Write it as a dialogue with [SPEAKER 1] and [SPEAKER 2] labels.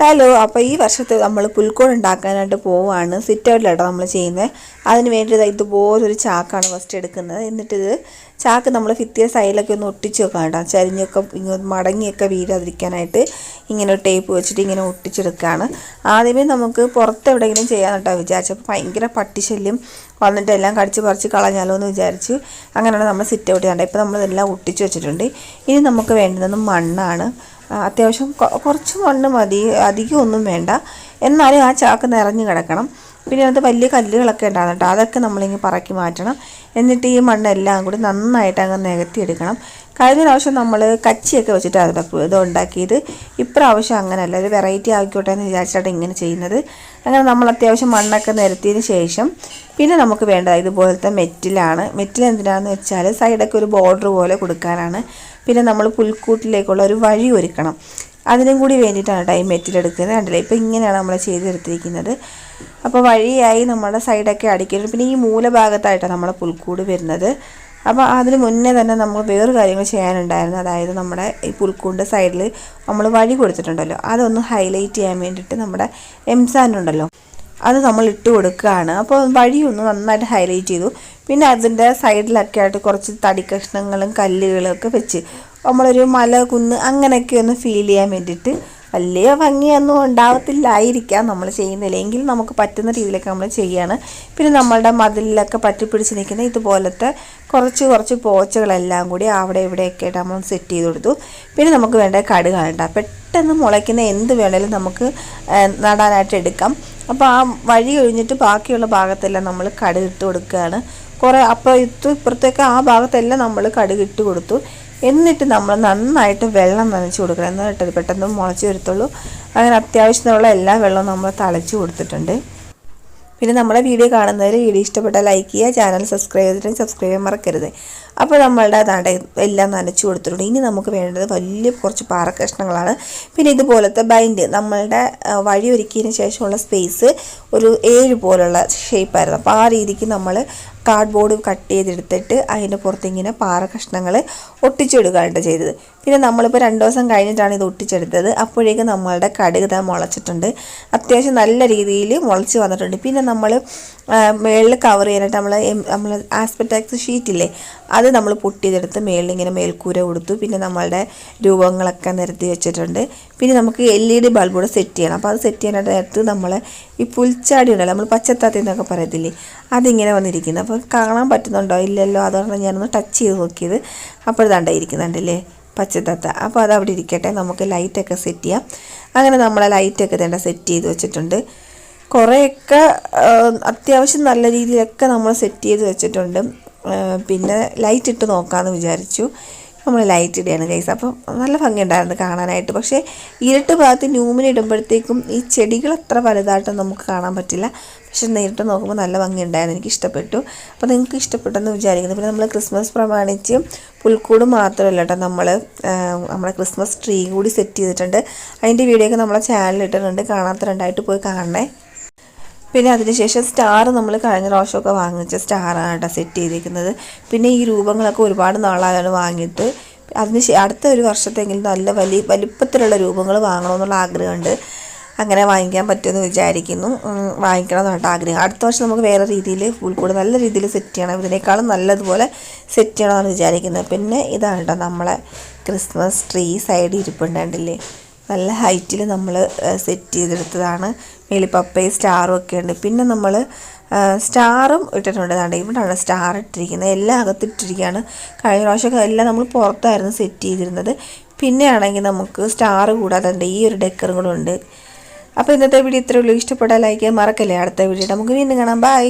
[SPEAKER 1] Hello അപ്പോൾ ഈ വർഷത്തെ നമ്മൾ പുൽക്കോട് ഉണ്ടാക്കാനായിട്ട് പോവുകയാണ് സിറ്റ് ഔട്ടിലാണ് നമ്മൾ ചെയ്യുന്നത് അതിന് വേണ്ടി ഇതുപോലൊരു ചാക്കാണ് ഫസ്റ്റ് എടുക്കുന്നത്. എന്നിട്ട് ഇത് ചാക്ക് നമ്മൾ ഭിത്തിയ സൈഡിലൊക്കെ ഒന്ന് ഒട്ടിച്ച് വെക്കാം കേട്ടോ. ചരിഞ്ഞൊക്കെ ഇങ്ങനെ മടങ്ങിയൊക്കെ വീഴാതിരിക്കാനായിട്ട് ഇങ്ങനെ ഒരു ടേപ്പ് വെച്ചിട്ട് ഇങ്ങനെ ഒട്ടിച്ചെടുക്കുകയാണ് ആദ്യമേ നമുക്ക് പുറത്ത് എവിടെയെങ്കിലും ചെയ്യാൻ കേട്ടോ വിചാരിച്ചപ്പോൾ ഭയങ്കര പട്ടിശല്യം വന്നിട്ട് എല്ലാം കടിച്ച് പറിച്ച് കളഞ്ഞാലോ എന്ന് വിചാരിച്ചു അങ്ങനെയാണ് നമ്മൾ സിറ്റ് ഔട്ട് ചെയ്യേണ്ടത് ഇപ്പോൾ നമ്മളിതെല്ലാം ഒട്ടിച്ച് വെച്ചിട്ടുണ്ട്. ഇനി നമുക്ക് വേണ്ടുന്നത് മണ്ണാണ്. അത്യാവശ്യം കുറച്ച് മണ്ണ് മതി അധികം ഒന്നും വേണ്ട. എന്നാലും ആ ചാക്ക് നിറഞ്ഞു കിടക്കണം. പിന്നെ അതിനകത്ത് വലിയ കല്ലുകളൊക്കെ ഉണ്ടാകും കേട്ടോ. അതൊക്കെ നമ്മളിങ്ങനെ പറക്കി മാറ്റണം. എന്നിട്ട് ഈ മണ്ണെല്ലാം കൂടി നന്നായിട്ട് അങ്ങ് നികത്തി എടുക്കണം കഴിഞ്ഞ പ്രാവശ്യം നമ്മൾ കച്ചിയൊക്കെ വെച്ചിട്ടാണ് ഇത് ഉണ്ടാക്കിയത്. ഇപ്രാവശ്യം അങ്ങനെയല്ല ഒരു വെറൈറ്റി ആയിക്കോട്ടെ എന്ന് വിചാരിച്ചിട്ടാണ് ഇങ്ങനെ ചെയ്യുന്നത്. അങ്ങനെ നമ്മൾ അത്യാവശ്യം മണ്ണൊക്കെ നിരത്തിയതിന് ശേഷം പിന്നെ നമുക്ക് വേണ്ടത് ഇതുപോലത്തെ മെറ്റിലാണ് മെറ്റിൽ എന്തിനാണെന്ന് വെച്ചാൽ സൈഡൊക്കെ ഒരു ബോർഡർ പോലെ കൊടുക്കാനാണ്. പിന്നെ നമ്മൾ പുൽക്കൂട്ടിലേക്കുള്ള ഒരു വഴി ഒരുക്കണം. അതിനും കൂടി വേണ്ടിയിട്ടാണ് ടൈം മെറ്റിലെടുക്കുന്നത് കണ്ടില്ലേ? ഇപ്പോൾ ഇങ്ങനെയാണ് നമ്മൾ ചെയ്തെടുത്തിരിക്കുന്നത്. അപ്പോൾ വഴിയായി നമ്മുടെ സൈഡൊക്കെ അടിക്കരുത്. പിന്നെ ഈ മൂലഭാഗത്തായിട്ടാണ് നമ്മുടെ പുൽക്കൂട് വരുന്നത്. അപ്പോൾ അതിന് മുന്നേ തന്നെ നമ്മൾ വേറെ കാര്യങ്ങൾ ചെയ്യാനുണ്ടായിരുന്നു. അതായത് നമ്മുടെ ഈ പുൽക്കൂടിന്റെ സൈഡിൽ നമ്മൾ വഴി കൊടുത്തിട്ടുണ്ടല്ലോ. അതൊന്ന് ഹൈലൈറ്റ് ചെയ്യാൻ വേണ്ടിയിട്ട് നമ്മുടെ എംസാൻ ഉണ്ടല്ലോ. അത് നമ്മൾ ഇട്ട് കൊടുക്കുകയാണ് അപ്പോൾ വഴിയൊന്ന് നന്നായിട്ട് ഹൈലൈറ്റ് ചെയ്തു. പിന്നെ അതിന്റെ സൈഡിലൊക്കെ ആയിട്ട് കുറച്ച് തടി കഷ്ണങ്ങളും കല്ലുകളും ഒക്കെ വെച്ച് നമ്മളൊരു മല കുന്ന് അങ്ങനെയൊക്കെ ഒന്ന് ഫീൽ ചെയ്യാൻ വേണ്ടിയിട്ട് വലിയ ഭംഗിയൊന്നും ഉണ്ടാവത്തില്ലായിരിക്കാം നമ്മൾ ചെയ്യുന്നില്ല എങ്കിലും നമുക്ക് പറ്റുന്ന രീതിയിലൊക്കെ നമ്മൾ ചെയ്യാണ്. പിന്നെ നമ്മളുടെ മതിലിലൊക്കെ പറ്റിപ്പിടിച്ച് നിൽക്കുന്ന ഇതുപോലത്തെ കുറച്ച് കുറച്ച് പോച്ചകളെല്ലാം കൂടി അവിടെ ഇവിടെയൊക്കെ ആയിട്ട് നമ്മൾ സെറ്റ് ചെയ്ത് കൊടുത്തു. പിന്നെ നമുക്ക് വേണ്ട കടുകാണ് പെട്ടെന്ന് മുളയ്ക്കുന്ന എന്ത് വേണേലും നമുക്ക് നടാനായിട്ട് എടുക്കാം. അപ്പോൾ ആ വഴി കഴിഞ്ഞിട്ട് ബാക്കിയുള്ള ഭാഗത്തെല്ലാം നമ്മൾ കടുക് ഇട്ട് കൊടുക്കുകയാണ്. കുറേ അപ്പോൾ ഇത്ത് ഇപ്പുറത്തേക്ക് ആ ഭാഗത്തെല്ലാം നമ്മൾ കടുക് ഇട്ട് കൊടുത്തു. എന്നിട്ട് നമ്മൾ നന്നായിട്ട് വെള്ളം നനച്ച് കൊടുക്കണം. എന്നിട്ട് പെട്ടെന്ന് മുളച്ച് വരത്തുള്ളൂ. അങ്ങനെ അത്യാവശ്യത്തിനുള്ള എല്ലാ വെള്ളവും നമ്മൾ തളച്ച് കൊടുത്തിട്ടുണ്ട്. പിന്നെ നമ്മുടെ വീഡിയോ കാണുന്നവർ വീഡിയോ ഇഷ്ടപ്പെട്ടാൽ ലൈക്ക് ചെയ്യുക. ചാനൽ സബ്സ്ക്രൈബ് ചെയ്തിട്ടുണ്ടെങ്കിൽ സബ്സ്ക്രൈബ് ചെയ്യാൻ മറക്കരുത്. അപ്പോൾ നമ്മളുടെ നട എല്ലാം നനച്ചു കൊടുത്തിട്ടുണ്ട്. ഇനി നമുക്ക് വേണ്ടത് വലിയ കുറച്ച് പാറ കഷ്ണങ്ങളാണ്. പിന്നെ ഇതുപോലത്തെ ബൈൻഡ് നമ്മളുടെ വഴി ഒരുക്കിയതിന് ശേഷമുള്ള സ്പേസ് ഒരു ഏഴ് പോലുള്ള ഷേപ്പായിരുന്നു അപ്പോൾ ആ രീതിക്ക് നമ്മൾ കാർഡ് ബോർഡ് കട്ട് ചെയ്തെടുത്തിട്ട് അതിന്റെ പുറത്തിങ്ങനെ പാറ കഷ്ണങ്ങൾ ഒട്ടിച്ചെടുക്കുകയാണ് ചെയ്തത്. പിന്നെ നമ്മളിപ്പോൾ രണ്ട് ദിവസം കഴിഞ്ഞിട്ടാണ് ഇത് ഒട്ടിച്ചെടുത്തത്. അപ്പോഴേക്ക് നമ്മളുടെ കടുക് മുളച്ചിട്ടുണ്ട്. അത്യാവശ്യം നല്ല രീതിയിൽ മുളച്ച് വന്നിട്ടുണ്ട്. പിന്നെ നമ്മൾ മേളിൽ കവർ ചെയ്യാനായിട്ട് നമ്മൾ നമ്മൾ ആസ്പെറ്റാക്സ് ഷീറ്റില്ലേ അത് നമ്മൾ പൊട്ടിയതെടുത്ത് മേളിൽ ഇങ്ങനെ മേൽക്കൂര കൊടുത്തു പിന്നെ നമ്മളുടെ രൂപങ്ങളൊക്കെ നിരത്തി വെച്ചിട്ടുണ്ട്. പിന്നെ നമുക്ക് എൽ ഇ ഡി ബൾബ് കൂടെ സെറ്റ് ചെയ്യണം. അപ്പോൾ അത് സെറ്റ് ചെയ്യാനായിട്ട് നേരത്ത് നമ്മൾ ഈ പുൽച്ചാടി ഉണ്ടല്ലോ നമ്മൾ പച്ചത്താത്തി എന്നൊക്കെ പറയത്തില്ലേ അതിങ്ങനെ വന്നിരിക്കുന്നത് അപ്പോൾ കാണാൻ പറ്റുന്നുണ്ടോ? ഇല്ലല്ലോ അതുകൊണ്ട് ഞാനൊന്ന് ടച്ച് ചെയ്ത് നോക്കിയത്. അപ്പോൾ ഇതാണ്ട് ഇരിക്കുന്നുണ്ടല്ലേ പച്ചത്തത്ത. അപ്പോൾ അത് അവിടെ ഇരിക്കട്ടെ നമുക്ക് ലൈറ്റൊക്കെ സെറ്റ് ചെയ്യാം. അങ്ങനെ നമ്മളെ ലൈറ്റൊക്കെ തന്നെ സെറ്റ് ചെയ്ത് വെച്ചിട്ടുണ്ട്. കുറേയൊക്കെ അത്യാവശ്യം നല്ല രീതിയിലൊക്കെ നമ്മൾ സെറ്റ് ചെയ്ത് വെച്ചിട്ടുണ്ട്. പിന്നെ ലൈറ്റ് ഇട്ട് നോക്കാമെന്ന് വിചാരിച്ചു. നമ്മൾ ലൈറ്റ് ഇടുകയാണ് ഗൈസ് അപ്പം നല്ല ഭംഗിയുണ്ടായിരുന്നു കാണാനായിട്ട്. പക്ഷേ ഇരുട്ട് ഭാഗത്ത് ന്യൂമിന് ഇടുമ്പോഴത്തേക്കും ഈ ചെടികൾ അത്ര വലുതായിട്ടും നമുക്ക് കാണാൻ പറ്റില്ല. പക്ഷെ നേരിട്ട് നോക്കുമ്പോൾ നല്ല ഭംഗിയുണ്ടായിരുന്നു. എനിക്ക് ഇഷ്ടപ്പെട്ടു. അപ്പോൾ നിങ്ങൾക്ക് ഇഷ്ടപ്പെട്ടെന്ന് വിചാരിക്കുന്നു. പിന്നെ നമ്മൾ ക്രിസ്മസ് പ്രമാണിച്ച് പുൽക്കൂട് മാത്രമല്ല കേട്ടോ നമ്മൾ നമ്മുടെ ക്രിസ്മസ് ട്രീ കൂടി സെറ്റ് ചെയ്തിട്ടുണ്ട്. അതിന്റെ വീഡിയോ ഒക്കെ നമ്മളെ ചാനലിൽ ഇട്ടിട്ടുണ്ട്. കാണാത്തവരുണ്ടായിട്ട് പോയി കാണണേ. പിന്നെ അതിനുശേഷം സ്റ്റാർ നമ്മൾ കഴിഞ്ഞ പ്രാവശ്യമൊക്കെ വാങ്ങിച്ച സ്റ്റാറാണ് കേട്ടോ സെറ്റ് ചെയ്തിരിക്കുന്നത്. പിന്നെ ഈ രൂപങ്ങളൊക്കെ ഒരുപാട് നാളായാണ് വാങ്ങിയിട്ട് അതിന് അടുത്ത ഒരു വർഷത്തെങ്കിലും നല്ല വലിയ വലിപ്പത്തിലുള്ള രൂപങ്ങൾ വാങ്ങണമെന്നുള്ള ആഗ്രഹമുണ്ട്. അങ്ങനെ വാങ്ങിക്കാൻ പറ്റുമെന്ന് വിചാരിക്കുന്നു. വാങ്ങിക്കണം എന്നാണ് ആഗ്രഹം. അടുത്ത വർഷം നമുക്ക് വേറെ രീതിയിൽ പുൽക്കൂട് നല്ല രീതിയിൽ സെറ്റ് ചെയ്യണം. ഇതിനേക്കാളും നല്ലതുപോലെ സെറ്റ് ചെയ്യണമെന്നാണ് വിചാരിക്കുന്നത്. പിന്നെ ഇതാണ് കേട്ടോ നമ്മളെ ക്രിസ്മസ് ട്രീ സൈഡ് ഇരിപ്പുണ്ടായിട്ടില്ലേ നല്ല ഹൈറ്റിൽ നമ്മൾ സെറ്റ് ചെയ്തെടുത്തതാണ്. മേളി പപ്പയും സ്റ്റാറും ഒക്കെ ഉണ്ട്. പിന്നെ നമ്മൾ സ്റ്റാറും ഇട്ടിട്ടുണ്ട്. അതാണ് ഇവിടെയാണ് സ്റ്റാർ ഇട്ടിരിക്കുന്നത്. എല്ലാം അകത്തിട്ടിരിക്കുകയാണ് കഴിഞ്ഞ പ്രാവശ്യമൊക്കെ എല്ലാം നമ്മൾ പുറത്തായിരുന്നു സെറ്റ് ചെയ്തിരുന്നത്. പിന്നെ ആണെങ്കിൽ നമുക്ക് സ്റ്റാർ കൂടാതെ ഉണ്ട്. ഈ ഒരു ഡെക്കറും കൂടെ ഉണ്ട്. അപ്പോൾ ഇന്നത്തെ വീഡിയോ ഇത്രയുള്ളൂ ഇഷ്ടപ്പെട്ടാൽ ലൈക്ക് ചെയ്യാൻ മറക്കല്ലേ. അടുത്ത വീഡിയോ നമുക്ക് വീണ്ടും കാണാം. ബൈ